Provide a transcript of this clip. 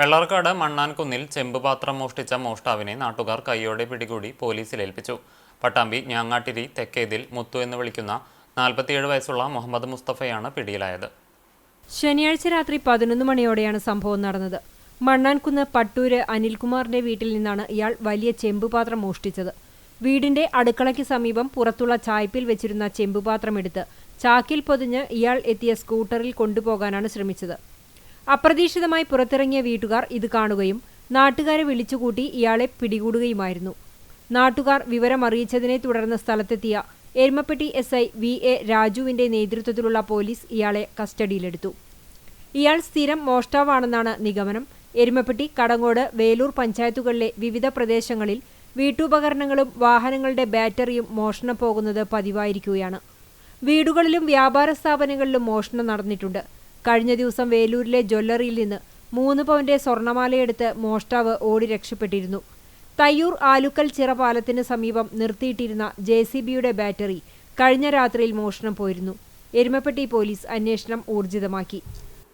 വെള്ളാർക്കാട് മണ്ണാൻകുന്നിൽ ചെമ്പുപാത്രം മോഷ്ടിച്ച മോഷ്ടാവിനെ നാട്ടുകാർ കൈയോടെ പിടികൂടി പോലീസിൽ ഏൽപ്പിച്ചു. പട്ടാമ്പി ഞാങ്ങാട്ടിരി തെക്കേതിൽ മുത്തു എന്ന് വിളിക്കുന്ന നാൽപ്പത്തിയേഴ് വയസ്സുള്ള മുഹമ്മദ് മുസ്തഫയാണ് പിടിയിലായത്. ശനിയാഴ്ച രാത്രി പതിനൊന്ന് മണിയോടെയാണ് സംഭവം നടന്നത്. മണ്ണാൻകുന്ന് പട്ടൂര് അനിൽകുമാറിന്റെ വീട്ടിൽ നിന്നാണ് ഇയാൾ വലിയ ചെമ്പുപാത്രം മോഷ്ടിച്ചത്. വീടിന്റെ അടുക്കളയ്ക്ക് സമീപം പുറത്തുള്ള ചായ്പിൽ വെച്ചിരുന്ന ചെമ്പുപാത്രം എടുത്ത് ചാക്കിൽ പൊതിഞ്ഞ് ഇയാൾ എത്തിയ സ്കൂട്ടറിൽ കൊണ്ടുപോകാനാണ് ശ്രമിച്ചത്. അപ്രതീക്ഷിതമായി പുറത്തിറങ്ങിയ വീട്ടുകാർ ഇത് കാണുകയും നാട്ടുകാരെ വിളിച്ചുകൂട്ടി ഇയാളെ പിടികൂടുകയുമായിരുന്നു. നാട്ടുകാർ വിവരമറിയിച്ചതിനെ തുടർന്ന് സ്ഥലത്തെത്തിയ Erumappetty S I V A രാജുവിന്റെ നേതൃത്വത്തിലുള്ള പോലീസ് ഇയാളെ കസ്റ്റഡിയിലെടുത്തു. ഇയാൾ സ്ഥിരം മോഷ്ടാവാണെന്നാണ് നിഗമനം. എരുമപ്പെട്ടി കടങ്ങോട് വേലൂർ പഞ്ചായത്തുകളിലെ വിവിധ പ്രദേശങ്ങളിൽ വീട്ടുപകരണങ്ങളും വാഹനങ്ങളുടെ ബാറ്ററിയും മോഷണം പോകുന്നത് പതിവായിരിക്കുകയാണ്. വീടുകളിലും വ്യാപാര സ്ഥാപനങ്ങളിലും മോഷണം നടന്നിട്ടുണ്ട്. കഴിഞ്ഞ ദിവസം വേലൂരിലെ ജ്വല്ലറിയിൽ നിന്ന് മൂന്ന് പവന്റെ സ്വർണമാലയെടുത്ത് മോഷ്ടാവ് ഓടി രക്ഷപ്പെട്ടിരുന്നു. തയ്യൂർ ആലുക്കൽ ചിറപാലത്തിന് സമീപം നിർത്തിയിട്ടിരുന്ന ജെ ബാറ്ററി കഴിഞ്ഞ രാത്രിയിൽ മോഷണം പോയിരുന്നു. എരുമപ്പെട്ടി പോലീസ് അന്വേഷണം ഊർജിതമാക്കി.